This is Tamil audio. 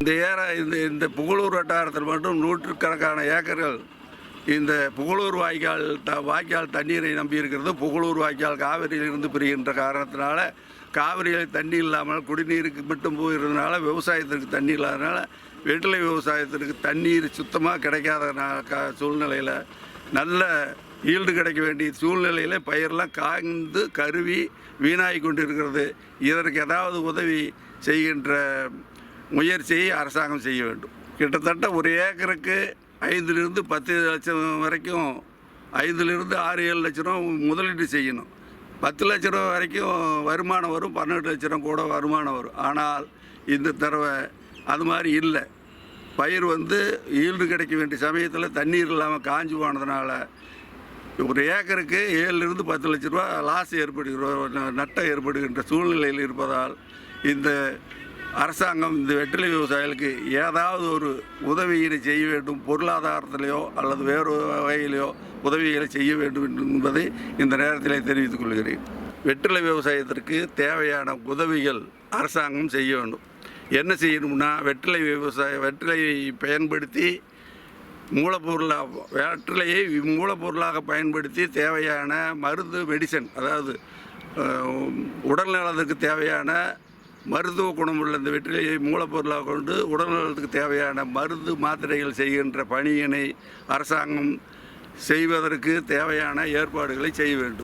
இந்த ஏற இந்த இந்த புகழூர் வட்டாரத்தில் மட்டும் நூற்றுக்கணக்கான ஏக்கர்கள் இந்த புகழூர் வாய்க்கால் த வாய்க்கால் தண்ணீரை நம்பி இருக்கிறது புகழூர் வாய்க்கால் காவிரியிலிருந்து பிரிகின்ற காரணத்தினால காவிரியில் தண்ணி இல்லாமல் குடிநீருக்கு மட்டும் போயிருந்தனால விவசாயத்திற்கு தண்ணி இல்லாதனால வெற்றிலை விவசாயத்திற்கு தண்ணீர் சுத்தமாக கிடைக்காத சூழ்நிலையில் நல்ல ஈல்டு கிடைக்க வேண்டிய சூழ்நிலையில் பயிரெல்லாம் காய்ந்து கருவி வீணாகி கொண்டிருக்கிறது. இதற்கு ஏதாவது உதவி செய்கின்ற முயற்சியை அரசாங்கம் செய்ய வேண்டும். கிட்டத்தட்ட ஒரு ஏக்கருக்கு ஐந்திலிருந்து பத்து லட்சம் வரைக்கும் ஐந்திலிருந்து ஆறு ஏழு லட்ச ரூபா முதலீடு செய்யணும். பத்து லட்ச ரூபா வரைக்கும் வருமானம் வரும் பன்னெண்டு லட்ச ரூபா கூட வருமானம் வரும். ஆனால் இந்த தடவை அது மாதிரி இல்லை. பயிர் வந்து ஈல்டு கிடைக்க வேண்டிய சமயத்தில் தண்ணீர் இல்லாமல் காஞ்சு போனதுனால ஒரு ஏக்கருக்கு ஏழுலேருந்து பத்து லட்ச ரூபா லாஸ் ஏற்படுகிற நட்டம் ஏற்படுகின்ற சூழ்நிலையில் இருப்பதால் இந்த அரசாங்கம் இந்த வெற்றிலை விவசாயிகளுக்கு ஏதாவது ஒரு உதவியினை செய்ய வேண்டும் பொருளாதாரத்திலேயோ அல்லது வேறு வகையிலையோ உதவிகளை செய்ய வேண்டும் என்பதை இந்த நேரத்தில் தெரிவித்துக் கொள்கிறேன். வெற்றிலை விவசாயத்திற்கு தேவையான உதவிகள் அரசாங்கம் செய்ய வேண்டும். என்ன செய்யணும்னா வெற்றிலை விவசாய வெற்றிலையை பயன்படுத்தி மூலப்பொருளாக வெற்றிலையை மூலப்பொருளாக பயன்படுத்தி தேவையான மருந்து மெடிசன் அதாவது உடல் நலத்துக்கு தேவையான மருத்துவ குணமுள்ள இந்த வெற்றிலையை மூலப்பொருளாக கொண்டு உடல்நலத்துக்கு தேவையான மருந்து மாத்திரைகள் செய்கின்ற பணியினை அரசாங்கம் செய்வதற்கு தேவையான ஏற்பாடுகளை செய்ய வேண்டும்.